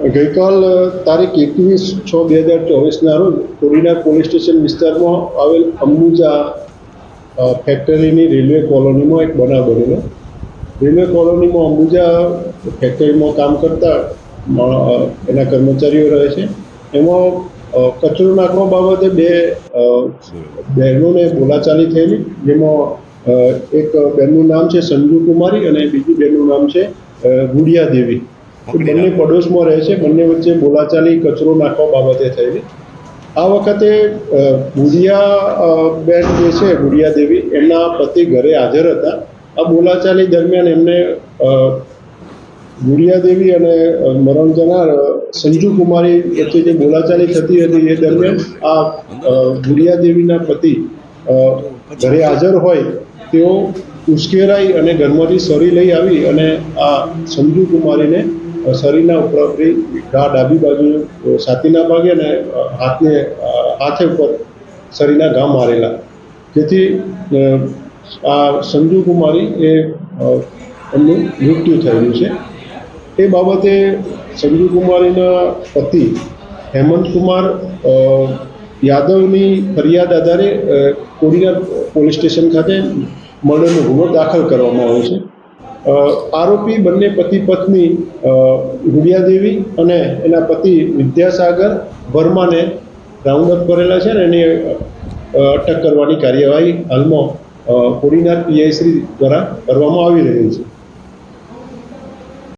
ગઈકાલ તારીખ એકવીસ છ બે હજાર ચોવીસના રોજ કોડીનાર પોલીસ સ્ટેશન વિસ્તારમાં આવેલ અંબુજા ફેક્ટરીની રેલવે કોલોનીમાં એક બનાવ બનેલો. રેલવે કોલોનીમાં અંબુજા ફેક્ટરીમાં કામ કરતા એના કર્મચારીઓ રહે છે. એમાં કચરો નાખવા બાબતે બે બહેનોને બોલાચાલી થયેલી, જેમાં એક બેનનું નામ છે સંજુ કુમારી અને બીજી બહેનનું નામ છે ગુડિયા દેવી. બંને પડોશમાં રહે છે. બંને વચ્ચે બોલાચાલી કચરો નાખવા બાબતે થયેલી. આ વખતે ગુડિયા બેન જે છે ગુડિયા દેવી એમના પતિ ઘરે હાજર હતા. આ બોલાચાલી દરમિયાન એમને ગુડિયા દેવી અને મરણ જનાર સંજુ કુમારી વચ્ચે જે બોલાચાલી થતી હતી એ દરમિયાન આ ગુડિયા દેવીના પતિ ઘરે હાજર હોય તેઓ ઉશ્કેરાઈ અને ઘરમાંથી સરી લઈ આવી અને આ સંજુ કુમારીને શરીરના ઉપરથી ઘા ડાબી બાજુ છાતીના ભાગે અને હાથને હાથે ઉપર શરીરના ઘા મારેલા. જેથી આ સંજુ કુમારી એ એમનું મૃત્યુ થયેલું છે. એ બાબતે સંજુ કુમારીના પતિ હેમંત કુમાર યાદવની ફરિયાદ આધારે કોડીના પોલીસ સ્ટેશન ખાતે મર્ડરનો ગુનો દાખલ કરવામાં આવ્યો છે. આરોપી બંને પતિ પત્ની ગુડિયાદેવી અને એના પતિ વિદ્યાસાગર વર્માને રાઉન્ડ અપ કરેલા છે અને એની અટક કરવાની કાર્યવાહી હાલમાં કોડીનાર પીઆઈ શ્રી દ્વારા કરવામાં આવી રહી છે.